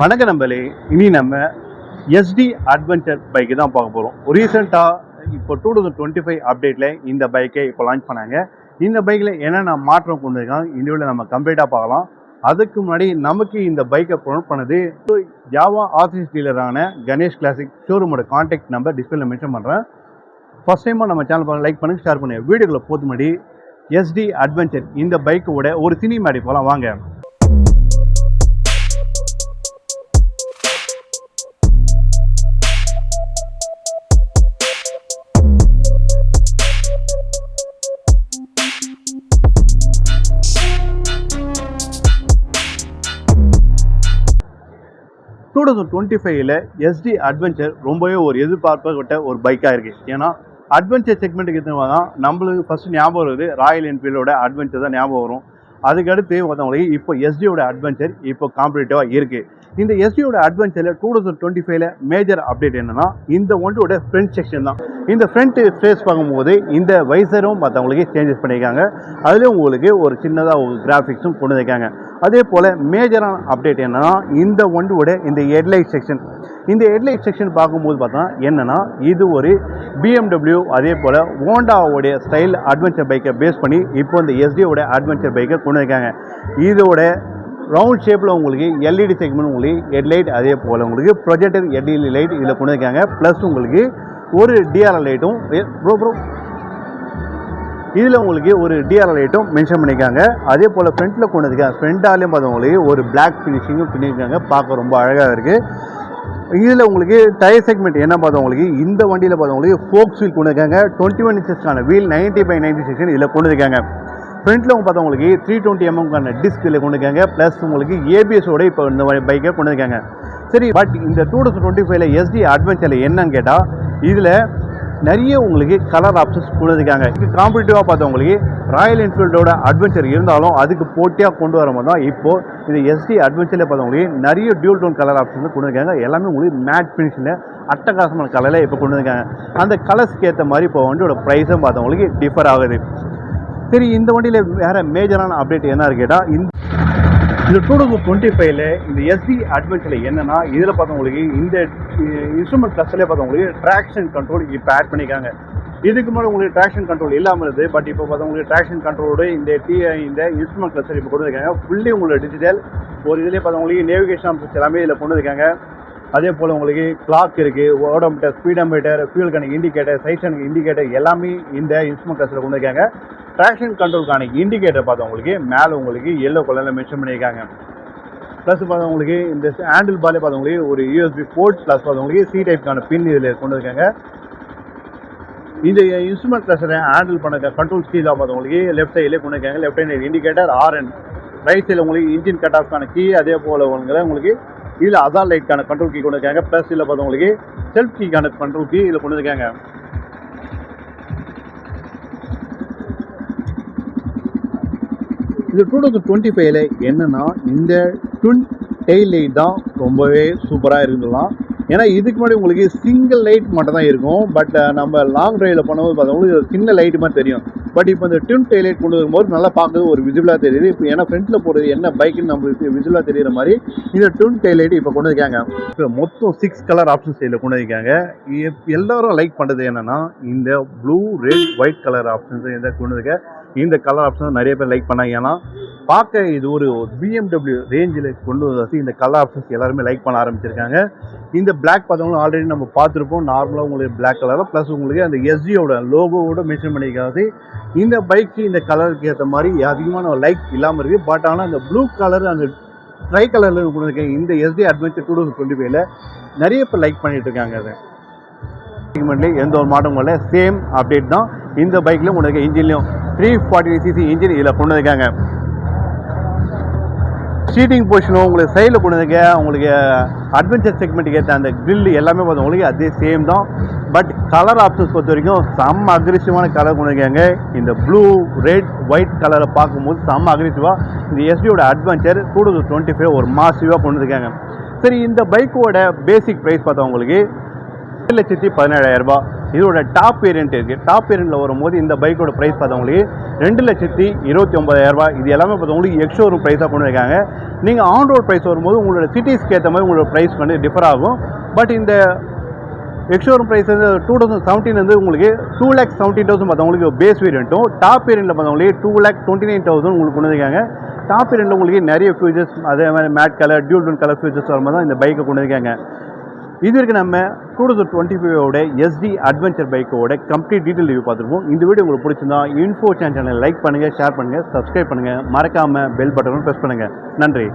வணக்க நம்பளே இனி நம்ம எஸ்டி அட்வென்ச்சர் பைக்கு தான் பார்க்க போகிறோம் ரீசெண்டாக இப்போ டூ தௌசண்ட் டுவெண்ட்டி ஃபைவ் அப்டேட்டில் இந்த பைக்கை இப்போ லான்ச் பண்ணாங்க. இந்த பைக்கில் என்னென்ன மாற்றம் கொண்டு இருக்காங்க இந்தியாவில் நம்ம கம்ப்ளீட்டாக பார்க்கலாம். அதுக்கு முன்னாடி நமக்கு இந்த பைக்கை ப்ரொமோட் பண்ணது ஜாவா ஆஃபீஸ் டீலரான கணேஷ் கிளாசிக் ஷோரூமோட காண்டாக்ட் நம்பர் டிஸ்பிளே மென்ஷன் பண்ணுறேன் ஃபர்ஸ்ட் டைமாக நம்ம சேனல் பார்க்க லைக் பண்ணுங்கள் ஷேர் பண்ணுங்கள் வீடியோக்குள்ள போது முன்னாடி எஸ்டி அட்வென்ச்சர் இந்த பைக்கோட ஒரு சினிமாடி போகலாம் வாங்க. டூ தௌசண்ட் டுவெண்ட்டி ஃபைவ்ல எஸ்டி அட்வென்ச்சர் ரொம்பவே ஒரு எதிர்பார்க்கப்பட்ட ஒரு பைக்காக இருக்குது ஏன்னா அட்வென்ச்சர் செக்மெண்ட்டுக்கு எத்தனை தான் நம்மளுக்கு ஃபஸ்ட்டு ஞாபகம் வருது ராயல் என்ஃபீல்டோட அட்வென்ச்சர் தான் ஞாபகம் வரும். அதுக்கடுத்து மற்றவங்களுக்கு இப்போ எஸ்டியோட அட்வென்ச்சர் இப்போ காம்படிட்டிவாக இருக்குது இந்த எஸ்டியோட அட்வென்ச்சரில் டூ தௌசண்ட் டுவெண்ட்டி ஃபைவ்ல மேஜர் அப்டேட் என்னன்னா இந்த ஒன்றோட ஃப்ரண்ட் செக்ஷன் தான். இந்த ஃப்ரண்ட் ஃபேஸ் பார்க்கும்போது இந்த வைசரும் மற்றவங்களுக்கு சேஞ்சஸ் பண்ணியிருக்காங்க. அதுலேயும் உங்களுக்கு ஒரு சின்னதாக ஒரு கிராஃபிக்ஸும் கொண்டு வந்திருக்காங்க. அதே போல் மேஜரான அப்டேட் என்னன்னா இந்த வண்டியோட இந்த ஹெட்லைட் செக்ஷன் இந்த ஹெட்லைட் செக்ஷன் பார்க்கும்போது பார்த்தா என்னென்னா இது ஒரு பிஎம்டபிள்யூ அதே போல் ஹோண்டாவோடைய ஸ்டைல் அட்வென்ச்சர் பைக்கை பேஸ் பண்ணி இப்போ இந்த எஸ்டியோட அட்வென்ச்சர் பைக்கை கொண்டு வந்திருக்காங்க. இதோட ரவுண்ட் ஷேப்பில் உங்களுக்கு எல்இடி செக்மெண்ட் உங்களுக்கு ஹெட்லைட் அதே போல் உங்களுக்கு ப்ரொஜெக்டர் எல்இடி லைட் இதில் கொண்டு வந்திருக்காங்க. ப்ளஸ் உங்களுக்கு ஒரு டிஆர்எல் லைட்டும் ப்ரோ ப்ரோ இதில் உங்களுக்கு ஒரு டிஆர்எல் லைட்டும் மென்ஷன் பண்ணியிருக்காங்க அதே போல் ஃப்ரண்ட்டில் கொண்டு வந்திருக்காங்க ஃப்ரண்டாலையும் பார்த்தவங்களுக்கு ஒரு பிளாக் ஃபினிஷிங்கும் பண்ணியிருக்காங்க பார்க்க ரொம்ப அழகாக இருக்குது இதில் உங்களுக்கு டயர் செக்மெண்ட் என்ன பார்த்தவங்களுக்கு இந்த வண்டியில் பார்த்தவங்களுக்கு ஃபோக்ஸ் வீல் கொண்டு இருக்காங்க twenty one இன்ச்சஸ்க்கான wheel ninety by ninety section இதில் கொண்டு இருக்காங்க ஃப்ரண்ட்டில் உங்க பார்த்தவங்களுக்கு த்ரீ டுவெண்ட்டி எம்எம்க்கான டிஸ்க் இதில் கொண்டு இருக்காங்க ப்ளஸ் உங்களுக்கு ஏபிஎஸோட இப்போ இந்த பைக்கை கொண்டு இருக்காங்க சரி பட் இந்த டூ தௌசண்ட் டுவெண்ட்டி ஃபைவ்ல எஸ்டி அட்வென்ச்சரில் என்னன்னு கேட்டால் இதில் நிறைய உங்களுக்கு கலர் ஆப்ஷன்ஸ் கொடுத்துருக்காங்க. வந்திருக்காங்க இது காம்படிட்டிவாக பார்த்தவங்களுக்கு ராயல் என்ஃபீல்டோட அட்வென்ச்சர் இருந்தாலும் அதுக்கு போட்டியாக கொண்டு வரும்போது தான் இப்போது இந்த எஸ்டி அட்வென்ச்சரில் பார்த்தவங்களுக்கு நிறைய டியூல் டோன் கலர் ஆப்ஷன்ஸ் கொடுத்துருக்காங்க. எல்லாமே உங்களுக்கு மேட் ஃபினிஷில் அட்டகாசமான கலரில் இப்போ கொண்டு வந்திருக்காங்க அந்த கலர்ஸ்க்கு ஏற்ற மாதிரி இப்போ வண்டியோட ப்ரைஸும் பார்த்தவங்களுக்கு டிஃபர் ஆகுது. சரி இந்த வண்டியில் வேறு மேஜரான அப்டேட் என்ன கேட்டால் இந்த இந்த டூ தௌசண்ட் டுவெண்ட்டி ஃபைவ்ல இந்த எஸ்டி அட்வென்ச்சரில் என்னன்னா இதில் பார்த்தவங்களுக்கு இந்த இன்ஸ்ட்ருமெண்ட் கிளஸ்டர்லேயே பார்த்தவங்களுக்கு ட்ராக்ஷன் கண்ட்ரோல் இப்போ ஆட் பண்ணியிருக்காங்க இதுக்கு முன்னாடி உங்களுக்கு ட்ராக்ஷன் கண்ட்ரோல் இல்லாமல் இருந்தது பட் இப்போ பார்த்தவங்களுக்கு ட்ராக்ஷன் கண்ட்ரோலோட இந்த டி இந்த இன்ஸ்ட்ருமெண்ட் கிளஸ்டர் இப்போ கொண்டு வந்திருக்காங்க ஃபுல்லி உங்களுக்கு டிஜிட்டல் ஒரு இதுலேயே பார்த்தவங்களுக்கு நேவிகேஷன் ஆப்ஷன்ஸ் எல்லாமே இதில் கொண்டு வந்திருக்காங்க அதே போல் உங்களுக்கு கிளாக் இருக்குது ஓடோமீட்டர் ஸ்பீடோமீட்டர் ஃபியூல் கணக்கு இண்டிகேட்டர் சைட்ஸனுக்கு இண்டிகேட்டர் எல்லாமே இந்த இன்ஸ்ட்ருமெண்ட் கிளஸ்டரில் கொண்டு வந்திருக்காங்க ட்ராக்ஷன் கண்ட்ரோலுக்கான இண்டிகேட்டர் பார்த்தவங்களுக்கு மேலே உங்களுக்கு எல்லோ கலரில் மென்ஷன் பண்ணியிருக்காங்க. ப்ளஸ் பார்த்தவங்களுக்கு இந்த ஹேண்டில் பாலே பார்த்தவங்களுக்கு ஒரு யூஎஸ்பி போர்ட் ப்ளஸ் பார்த்தவங்களுக்கு சி டைப்க்கான பின் இதில் கொண்டு இருக்காங்க இந்த இன்ஸ்ட்ருமெண்ட் கிளஸ்டரை ஹேண்டில் பண்ண கண்ட்ரோல் ஸ்கீலாக பார்த்தவங்களுக்கு லெஃப்ட் சைட்லேயே கொண்டு இருக்காங்க லெஃப்ட் ஹேண்ட் இண்டிகேட்டர் ஆர்என் ரைட் சைடில் உங்களுக்கு இன்ஜின் கட் ஆஃப்கான கீ அதே போல் உங்களுக்கு உங்களுக்கு இதில் அதார் லைட்கான கண்ட்ரோல் கீ கொண்டு இருக்காங்க ப்ளஸ் இதில் பார்த்தவங்களுக்கு செல்ஃப் கீக்கான கண்ட்ரோல் கீ இதில் கொண்டு இருக்காங்க இது டூ தௌசண்ட் டுவெண்ட்டி ஃபைவ்ல என்னென்னா இந்த ட்வின் டெய்ல் லைட் தான் ரொம்பவே சூப்பராக இருந்துடலாம் ஏன்னா இதுக்கு முன்னாடி உங்களுக்கு சிங்கிள் லைட் மட்டும் தான் இருக்கும் பட் நம்ம லாங் ட்ரைவில் பண்ணும்போது பார்த்தவங்களுக்கு சின்ன லைட் மாதிரி தெரியும். பட் இப்போ இந்த ட்வின் டெய்ல் லைட் கொண்டு வரும்போது நல்லா பார்க்கறது ஒரு விசிபிளாக தெரியுது. இப்போ ஏன்னா ஃப்ரண்ட்டில் போடுறது என்ன பைக்குன்னு நம்மளுக்கு விசிபிளாக தெரியுற மாதிரி இந்த ட்வின் டெய்ல் லைட் இப்போ கொண்டு இருக்காங்க இப்போ மொத்தம் சிக்ஸ் கலர் ஆப்ஷன்ஸ் இதில் கொண்டு இருக்காங்க எப்- எல்லாரும் லைக் பண்ணுறது என்னென்னா இந்த blue red white colour options இதை கொண்டு இருக்க இந்த கலர் ஆப்ஷன் நிறைய பேர் லைக் பண்ணாங்க. ஏன்னா பார்க்க இது ஒரு பிஎம்டபிள்யூ ரேஞ்சில் கொண்டு வந்து இந்த கலர் ஆப்ஷன்ஸ் எல்லாருமே லைக் பண்ண ஆரம்பிச்சிருக்காங்க. இந்த பிளாக் பார்த்தவங்களும் ஆல்ரெடி நம்ம பார்த்துருப்போம். நார்மலாக உங்களுக்கு பிளாக் கலரில் ப்ளஸ் உங்களுக்கு அந்த எஸ்ஜியோட லோகோவோட மென்ஷன் பண்ணியிருக்காது இந்த பைக்கு இந்த கலருக்கு ஏற்ற மாதிரி அதிகமான லைக் இல்லாமல் இருக்குது பட் ஆனால் அந்த ப்ளூ கலர் அந்த ட்ரை கலரில் கொண்டு வந்திருக்க இந்த Yezdi adventure two thousand twenty ஃபைவ்ல நிறைய பேர் லைக் பண்ணிகிட்டு இருக்காங்க அதை. செக்மெண்ட்லேயும் எந்த ஒரு மாற்றமும் இல்லை சேம் அப்டேட் தான். இந்த பைக்லேயும் உங்களுக்கு இன்ஜின்லேயும் த்ரீ ஃபார்ட்டி சிசி இன்ஜின் இதில் கொண்டு வந்திருக்காங்க. சீட்டிங் பொசிஷனும் உங்களுக்கு சைடில் கொண்டு வந்திருக்க உங்களுக்கு அட்வென்ச்சர் செக்மெண்ட்டுக்கு ஏற்ற அந்த கிரில் எல்லாமே பார்த்து உங்களுக்கு அதே சேம் தான். பட் கலர் ஆப்ஷன்ஸ் பொறுத்த வரைக்கும் செம்ம அக்ரெசிவான கலர் கொண்டு வந்திருக்காங்க. இந்த ப்ளூ ரெட் ஒயிட் கலரை பார்க்கும்போது செம்ம அக்ரெசிவாக இந்த எஸ்டியோட adventure two thousand twenty five ஒரு மாசிவாக கொண்டு வந்திருக்காங்க. சரி இந்த பைக்கோட பேசிக் ப்ரைஸ் பார்த்தா உங்களுக்கு லட்சத்தி பதினேழாயிரரூபா இதோட டாப் வேரியன்ட் இருக்குது டாப் வேரியண்ட்டில் வரும்போது இந்த பைக்கோட ப்ரைஸ் பார்த்தவங்களுக்கு ரெண்டு லட்சத்தி இருபத்தி ஒம்பதாயிரரூபா இது எல்லாமே பார்த்தவங்களுக்கு எக்ஸ் ஷோரூம் ப்ரைஸாக கொண்டு வைக்காங்க நீங்கள் ஆன் ரோட் ப்ரைஸ் வரும்போது உங்களோட சிட்டிஸ்க்கு ஏற்ற மாதிரி உங்களோட ப்ரைஸ் வந்து டிஃபர் ஆகும். பட் இந்த எக்ஸ்ஷோரூம் ப்ரைஸ் வந்து டூ தௌசண்ட் செவன்டீன் வந்து உங்களுக்கு டூ லேக் செவன்டீன் தௌசண்ட் பார்த்தவங்களுக்கு பேஸ் வேரியண்ட்டும் டாப் வேரியண்ட்டில் பார்த்தவங்களுக்கு two lakh twenty nine thousand உங்களுக்கு கொண்டு வந்திருக்காங்க டாப் வேரியண்ட்டில் உங்களுக்கு நிறைய ஃபியூச்சர்ஸ் அதே மாதிரி matte colour dual colour features வரும்போது தான் இந்த பைக்கை கொண்டு வந்திருக்காங்க இது வரைக்கும் நம்ம டூ தௌசண்ட் டுவெண்ட்டி ஃபைவோட எஸ்டி அட்வென்ச்சர் பைக்கோட கம்ப்ளீட் டீட்டெயில் ரிவ்யூ பார்த்துருப்போம். இந்த வீடியோ உங்களுக்கு பிடிச்சிருந்தா இன்ஃபோ சேனல் லைக் பண்ணுங்கள் ஷேர் பண்ணுங்கள் சப்ஸ்கிரைப் பண்ணுங்கள் மறக்காமல் பெல் பட்டனும் ப்ரெஸ் பண்ணுங்கள் நன்றி.